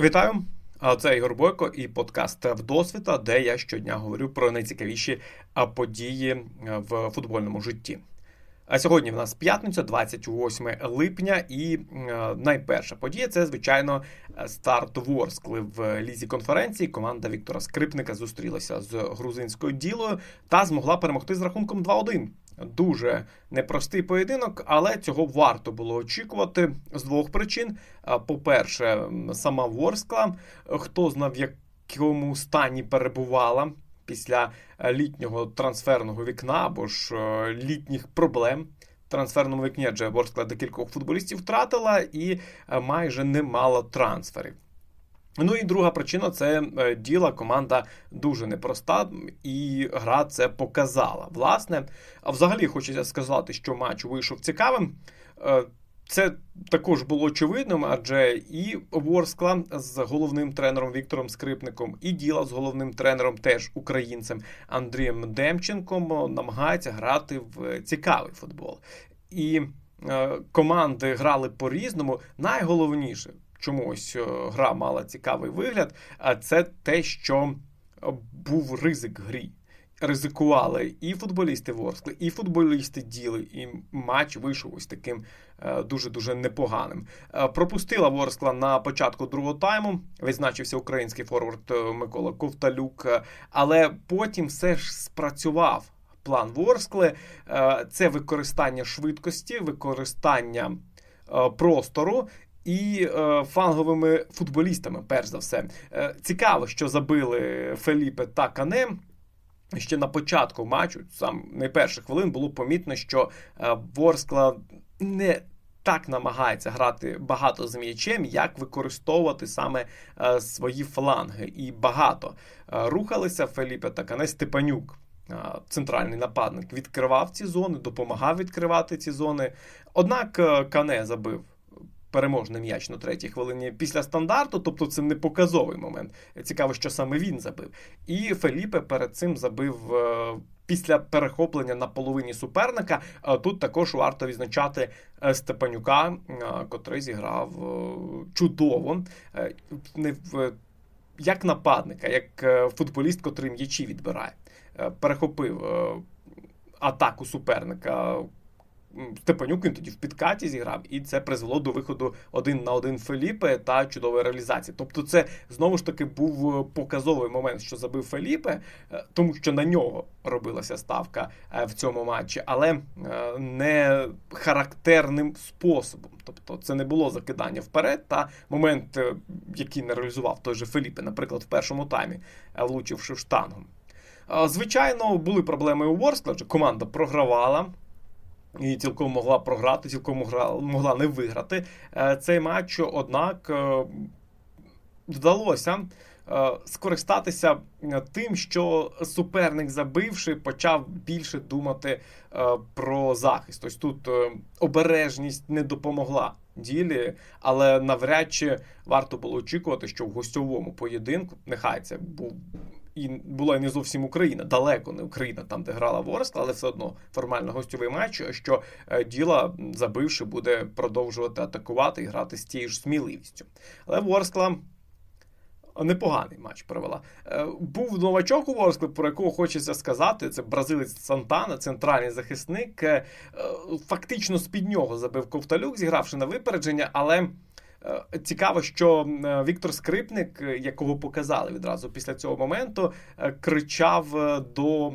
Вітаю! Це Ігор Бойко і подкаст Вдосвіта, де я щодня говорю про найцікавіші події в футбольному житті. А сьогодні в нас п'ятниця, 28 липня, і найперша подія це, звичайно, старт Ворскли в лізі конференції. Команда Віктора Скрипника зустрілася з грузинською ділою та змогла перемогти з рахунком 2-1. Дуже непростий поєдинок, але цього варто було очікувати з двох причин. По-перше, сама Ворскла, хто знав, в якому стані перебувала після літнього трансферного вікна або ж е, літніх проблем. Трансферному вікні адже Ворскла декількох футболістів втратила і е, майже не мала трансферів. Ну і друга причина це е, діла. Команда дуже непроста, і гра це показала. Власне, а взагалі хочеться сказати, що матч вийшов цікавим. Е, це також було очевидним, адже і Ворскла з головним тренером Віктором Скрипником, і діла з головним тренером, теж українцем Андрієм Демченком, намагаються грати в цікавий футбол. І е, команди грали по різному. Найголовніше чомусь е, гра мала цікавий вигляд, а це те, що був ризик грі. Ризикували і футболісти Ворскли, і футболісти діли, і матч вийшов ось таким дуже дуже непоганим. Е, пропустила Ворскла на початку другого тайму. Відзначився український форвард е, Микола Ковталюк, але потім все ж спрацював план Ворскли. Це використання швидкості, використання простору і е, фанговими футболістами, перш за все. Е, цікаво, що забили Феліпе та Кане. Ще на початку матчу, сам найперших хвилин, було помітно, що е, Ворскла не так намагається грати багато з м'ячем, як використовувати саме е, свої фланги. І багато е, рухалися Феліпе та Кане Степанюк. Центральний нападник відкривав ці зони, допомагав відкривати ці зони. Однак Кане забив переможний м'яч на третій хвилині після стандарту, тобто це не показовий момент. Цікаво, що саме він забив. І Феліпе перед цим забив. Е, після перехоплення на половині суперника тут також варто відзначати е, Степанюка, е, котрий зіграв чудово, не як нападника, як футболіст, котрий м'ячі відбирає. Перехопив атаку суперника Степанюк він тоді в підкаті зіграв, і це призвело до виходу один на один Феліпе та чудової реалізації. Тобто, це знову ж таки був е, показовий момент, що забив Феліпе, е, тому що на нього робилася ставка е, в цьому матчі, але не характерним способом. Тобто, це не було закидання вперед. Та момент, який не реалізував той же Феліпе, наприклад, в першому таймі, влучивши штангом. Звичайно, були проблеми у Ворскла, команда програвала і цілком могла програти, цілком могла, не виграти е, цей матч. Однак е, вдалося е, скористатися тим, що суперник, забивши, почав більше думати про захист. Ось тут обережність не допомогла ділі, але навряд чи варто було очікувати, що в гостьовому поєдинку нехай це був і була не зовсім Україна, далеко не Україна, там де грала Ворскла, але все одно формально гостьовий матч. Що е, діла, забивши, буде продовжувати атакувати і грати з тією ж сміливістю. Але Ворскла. Непоганий матч провела. Е, був новачок у Ворскли, про якого хочеться сказати. Це бразилець Сантана, центральний захисник. Е, фактично з-під нього забив Ковталюк, зігравши на випередження, але Е, цікаво, що е, Віктор Скрипник, е, якого показали відразу після цього моменту, кричав до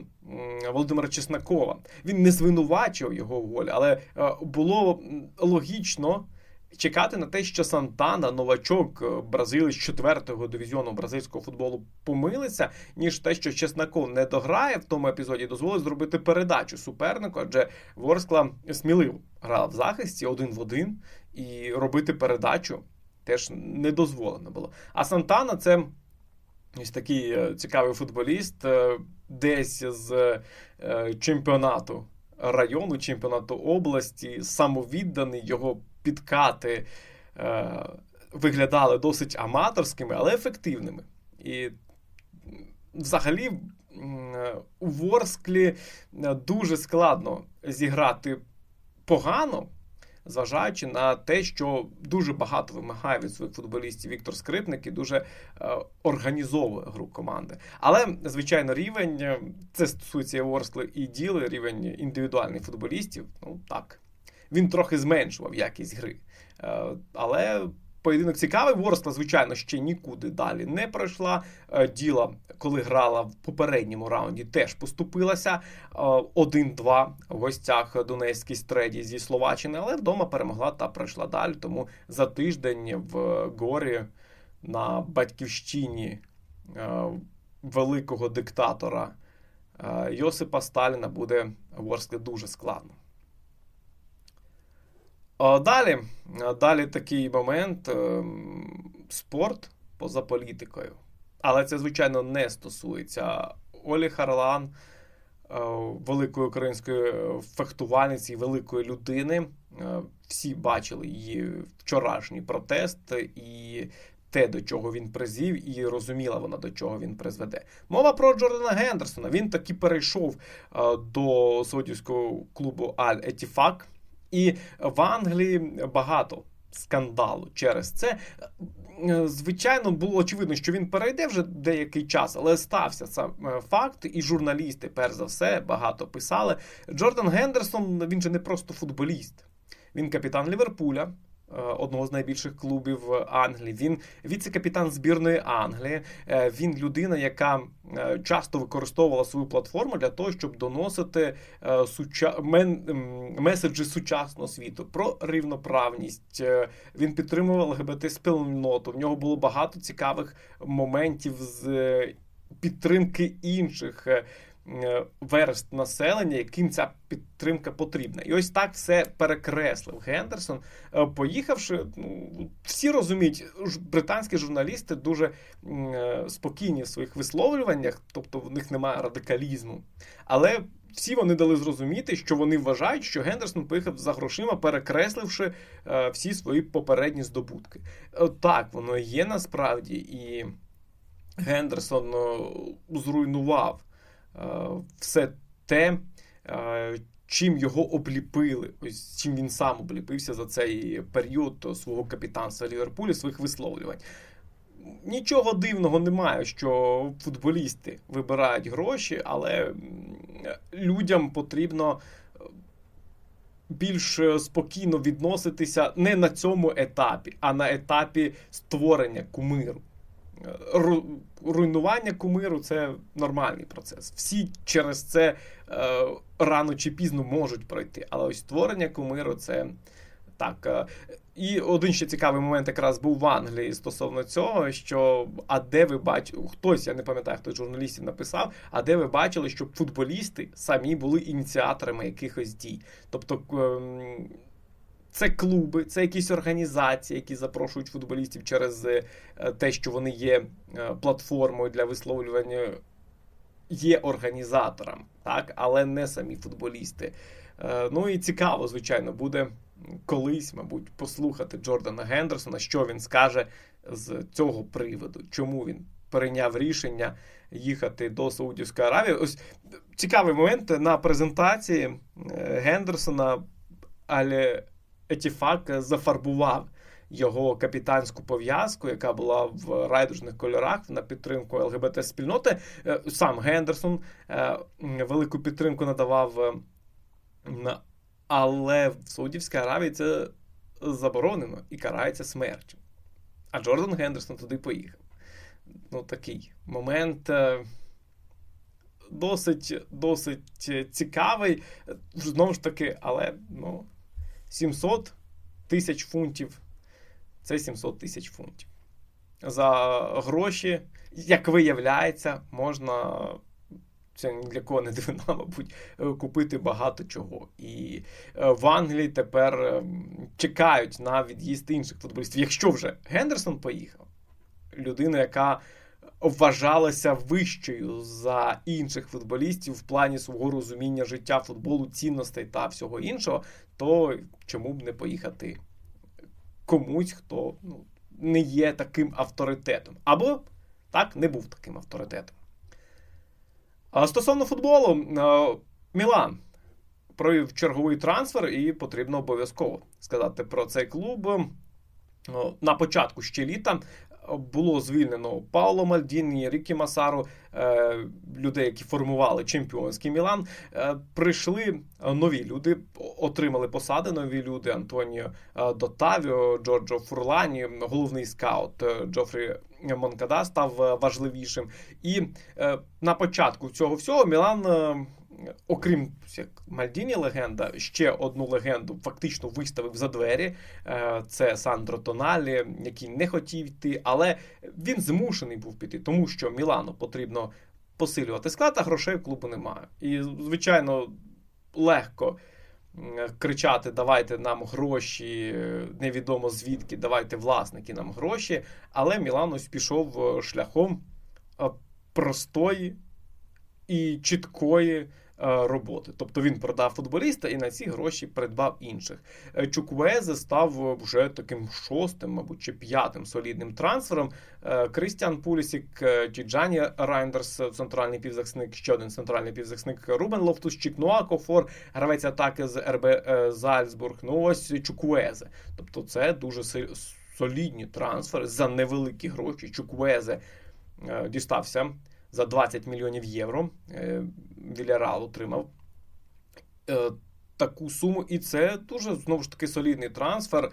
Володимира Чеснокова. Він не звинувачив його в голі, але було логічно. Чекати на те, що Сантана, новачок бразилець четвертого дивізіону бразильського футболу, помилиться, ніж те, що Чесноков не дограє в тому епізоді, дозволить зробити передачу супернику, адже Ворскла сміливо грала в захисті один в один, і робити передачу теж не дозволено було. А Сантана це ось такий е, цікавий футболіст, е, десь з е, чемпіонату району, чемпіонату області, самовідданий його підкати виглядали досить аматорськими, але ефективними. І взагалі у Ворсклі дуже складно зіграти погано зважаючи на те, що дуже багато вимагає від своїх футболістів Віктор Скрипник і дуже е, організовує гру команди. Але, звичайно, рівень е, це стосується Ворскли і діли, рівень індивідуальних футболістів. Ну так, він трохи зменшував якість гри. Е, але поєдинок цікавий. Ворскла, звичайно, ще нікуди далі не пройшла. Е, діла, коли грала в попередньому раунді, теж поступилася 1-2 е, в гостях Донецькій стреді зі Словаччини, але вдома перемогла та пройшла далі. Тому за тиждень в горі на батьківщині великого диктатора Йосипа Сталіна буде Ворсклі дуже складно. Далі далі такий момент ем, спорт поза політикою. Але це, звичайно, не стосується Олі Харлан, е, великої української фехтувальниці, великої людини. Е, всі бачили її вчорашній протест і те, до чого він призвів, і розуміла вона, до чого він призведе. Мова про Джордана Гендерсона. Він таки перейшов е, до саудівського клубу Аль Етіфак. І в Англії багато скандалу через це. Звичайно, було очевидно, що він перейде вже деякий час, але стався сам е, факт, і журналісти, перш за все, багато писали. Джордан Гендерсон він же не просто футболіст, він капітан Ліверпуля. Е, одного з найбільших клубів Англії. Він віце-капітан збірної Англії. Е, він людина, яка е, часто використовувала свою платформу для того, щоб доносити суча... меседжі сучасного світу про рівноправність. Він підтримував ЛГБТ спільноту. В нього було багато цікавих моментів з підтримки інших. Е, верст населення, яким ця підтримка потрібна. І ось так все перекреслив Гендерсон. Е, поїхавши, ну всі розуміють, британські журналісти дуже е, спокійні в своїх висловлюваннях, тобто в них немає радикалізму. Але всі вони дали зрозуміти, що вони вважають, що Гендерсон поїхав за грошима, перекресливши всі свої попередні здобутки. Так, воно є насправді, і Гендерсон зруйнував все те, е, чим його обліпили, ось чим він сам обліпився за цей період свого капітанства Ліверпулі, своїх висловлювань. Нічого дивного немає, що футболісти вибирають гроші, але людям потрібно е, більш спокійно відноситися не на цьому етапі, а на етапі створення кумиру руйнування кумиру це нормальний процес. Всі через це е, рано чи пізно можуть пройти. Але ось створення кумиру це так. Е, і один ще цікавий момент якраз був в Англії стосовно цього, що а де ви бачили, хтось, я не пам'ятаю, хто з журналістів написав, а де ви бачили, щоб футболісти самі були ініціаторами якихось дій. Тобто. Це клуби, це якісь організації, які запрошують футболістів через е, те, що вони є е, платформою для висловлювання, є організатором, так, але не самі футболісти. Е, ну і цікаво, звичайно, буде колись, мабуть, послухати Джордана Гендерсона, що він скаже з цього приводу, чому він прийняв рішення їхати до Саудівської Аравії. Ось цікавий момент на презентації Гендерсона. Але Етіфак зафарбував його капітанську пов'язку, яка була в райдужних кольорах на підтримку ЛГБТ-спільноти. Е, сам Гендерсон е, велику підтримку надавав, е, але в Саудівській Аравії це заборонено і карається смертю. А Джордан Гендерсон туди поїхав. Ну, такий момент. Досить досить цікавий, знову ж таки, але ну, 700 тисяч фунтів. Це 700 тисяч фунтів. За гроші, як виявляється, можна. Це ні для кого не дивина, мабуть, купити багато чого. І е, в Англії тепер е, чекають на від'їзд інших футболістів. Якщо вже Гендерсон поїхав, людина, яка вважалася вищою за інших футболістів в плані свого розуміння життя футболу, цінностей та всього іншого, то чому б не поїхати комусь, хто ну, не є таким авторитетом, або так не був таким авторитетом. А Стосовно футболу, Мілан провів черговий трансфер, і потрібно обов'язково сказати про цей клуб. На початку ще літа було звільнено Пауло Мальдіні, Рікі Масару, е, людей, які формували чемпіонський Мілан. Е, Прийшли нові люди, отримали посади. Нові люди Антоніо е, Дотавіо, Джорджо Фурлані, головний скаут Джофрі Монкада став важливішим. І на початку цього всього Мілан. Окрім як Мальдіні легенда, ще одну легенду фактично виставив за двері. Е, Це Сандро Тоналі, який не хотів йти, але він змушений був піти, тому що Мілану потрібно посилювати склад, а грошей в клубу немає. І, звичайно, легко кричати: давайте нам гроші, е, невідомо звідки, давайте власники нам гроші. Але Мілан ось пішов е, шляхом простої і чіткої роботи. Тобто він продав футболіста і на ці гроші придбав інших. Е, Чуквезе став е, вже таким шостим, мабуть, чи п'ятим солідним трансфером. Е, Крістіан Пулісік, е, Тіджані Райндерс, е, центральний півзахисник, ще один центральний півзахисник Рубен Лофтус-Чік, Кофор, гравець атаки з РБ е, Зальцбург. Ну ось Чуквезе. Тобто це дуже солідні трансфери за невеликі гроші. Чуквезе е, дістався за 20 мільйонів євро. Е, отримав е, таку суму, і це дуже знову ж таки солідний трансфер. Е,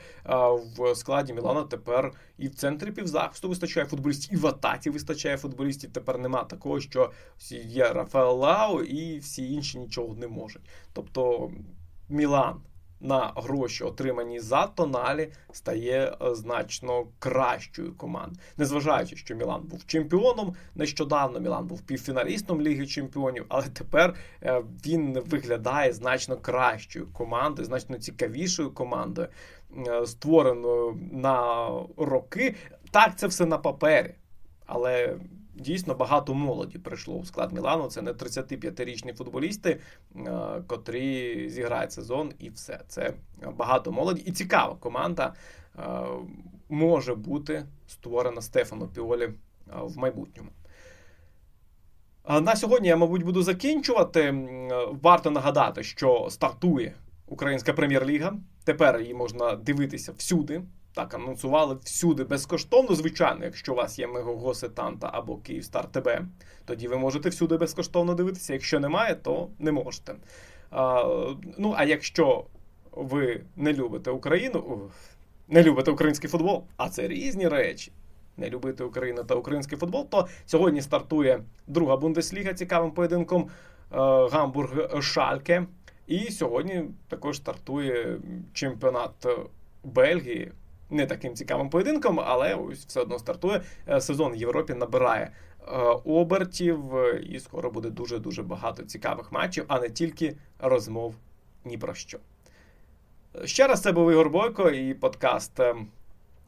В складі Мілана тепер і в центрі півзахисту вистачає футболістів, і в атаці вистачає футболістів. Тепер нема такого, що є Рафаел і всі інші нічого не можуть. Тобто Мілан. На гроші, отримані за тоналі, стає е, значно кращою командою. Незважаючи, що Мілан був чемпіоном нещодавно, Мілан був півфіналістом Ліги Чемпіонів, але тепер е, він виглядає значно кращою командою, значно цікавішою командою, е, створеною на роки. Так, це все на папері, але. Дійсно багато молоді прийшло у склад Мілану. Це не 35-річні футболісти, е, котрі зіграють сезон, і все. Це багато молоді і цікава команда е, може бути створена Стефану Піолі е, в майбутньому. На сьогодні я, мабуть, буду закінчувати. Варто нагадати, що стартує Українська прем'єр-ліга. Тепер її можна дивитися всюди. Так, анонсували всюди безкоштовно. Звичайно, якщо у вас є Мегого Сетанта або Київстар ТБ, тоді ви можете всюди безкоштовно дивитися. Якщо немає, то не можете. А, ну, а якщо ви не любите Україну, не любите український футбол, а це різні речі. Не любити Україну та український футбол, то сьогодні стартує друга Бундесліга цікавим поєдинком е, Гамбург Шальке. І сьогодні також стартує чемпіонат Бельгії. Не таким цікавим поєдинком, але ось все одно стартує. Е, Сезон в Європі набирає е, обертів, е, і скоро буде дуже дуже багато цікавих матчів, а не тільки розмов ні про що. Ще раз це був Ігор Бойко і подкаст е,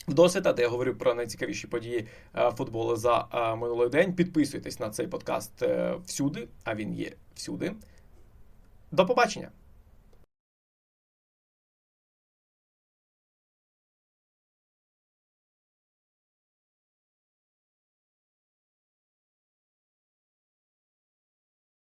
Вдосвіта, де я говорю про найцікавіші події футболу за минулий день. Підписуйтесь на цей подкаст всюди, а він є всюди. До побачення!